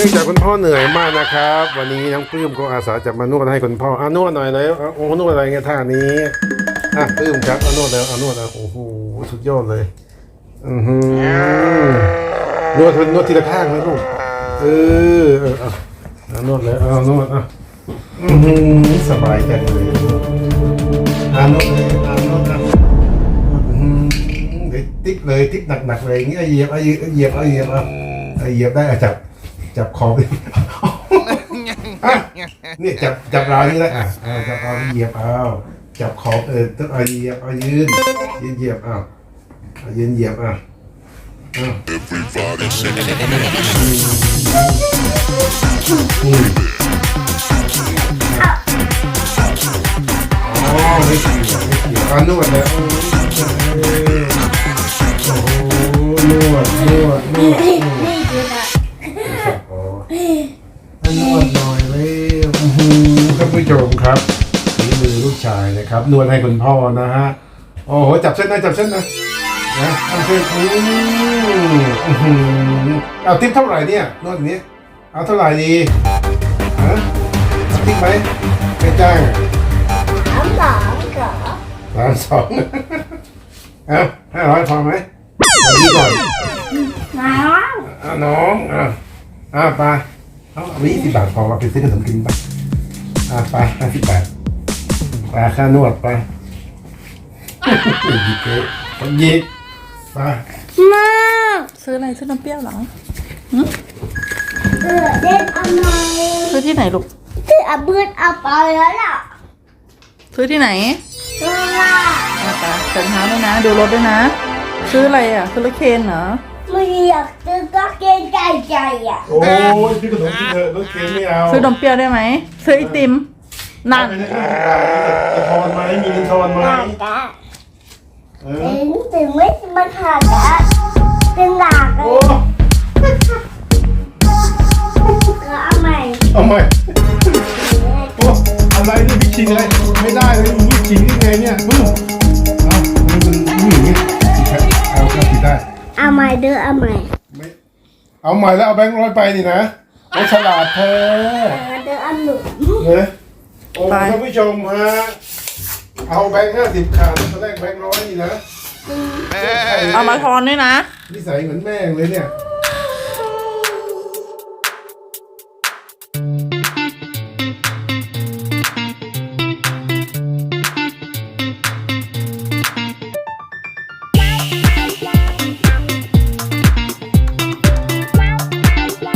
นื่องจากคุณพ่อเหนื่อยมากนะครับ วันนี้น้องปลื้มก็อาสาจะมานวดให้คุณพ่ออะนวดหน่อยเลยอะโอ้นวดอะไรเงี้ยท่านี้อะปลื้มครับอานวดแล้วอานวดแล้วโอ้โหสุดยอดเลยอือหือนวดนวดทีละข้างนะลูกเอออานวดเลยเอานวดอะอือหือสบายจังเลยอ่านวดเลยอ่านวดอะอือติ๊กเลยติ๊กหนักๆเลยอย่างเงี้ยเหยียบเอเหยียบเอเหยียบเอเหยียบเอาเอาเหยียบได้อะจับ จับคอไปอะนี่จับจับราวนี่ได้อะอะจับราเหยียบเอาจับขอบเออต้องเอาเหยียบเอายืนยืนเหยียบเอาเอายืนเหยียบอะอะอืมอ๋อไม่เกี่ยวไม่เกี่ยวอะนวดแล้ว ครับนี่มือลูกชายนะครับนวดให้คุณพ่อนะฮะโอ้โหจับเส้นนะจับเส้นนะนะเอาเส้นอืมอื้อหือเอาทิปเท่าไหร่เนี่ยนวดนี้ เอาเท่าไหร่ดีฮะเอาทิปไหมไม่จ้างอะสามสองเหรอล้านสองเอาห้าร้อยพอไหมวันนี้ก่อนน้อะน้องอะอะไปเอาเอายี่สิบบาทพอเราไปซื้อขนมกินไป อะไปห้าสิบบาทไปค่านวดไปหยิบเลยหยิบไปำมาซื้ออะไรซื้อน้ำเปรี้ยวเหรอเออเล่นเอาหน่อยซื้อที่ไหนลูกที่อาบืนเอาไปแล้วล่ะซื้อที่ไหนตัวล่ะอาตาเดินเท้าด้วยนะ ดูรถด้วยนะ ซื้ออะไรอะซื้อรถเคนเหรอ ไม่อยากซื้อก็เกรงใจใจอะ โอ้ยซื้อขนมกินเถอะรถเข็นไม่เอาซื้อนมเปรี้ยวได้ไหมซื้อไอติมนั่นไปเลยจะทอนไหมมีเงินทอนไหมขาดกะเอเอ็องถึงไม่มาขาดกะถึงหลากเลโอ้ยก็เอาใหม่เอาใหม่โอ้อะไรนี่พี่ชิงอะไรไม่ได้เลยมึงพี่ชิงได้ไงเนี่ยมึง เอาใหม่เด้อเอาใหม่ไม่เอาใหม่แล้วเอาแบงค์ร้อยไปนี่นะโอ้ฉลาดแท้เอาเด้อเอาหนุนเนอะโอ้ท่านผู้ชมฮะเอาแบงค์ห้าสิบขาดตอนแรกแบงค์ร้อยนี่นะเอามาทอนด้วยนะนิสัยเหมือนแม่งเลยเนี่ย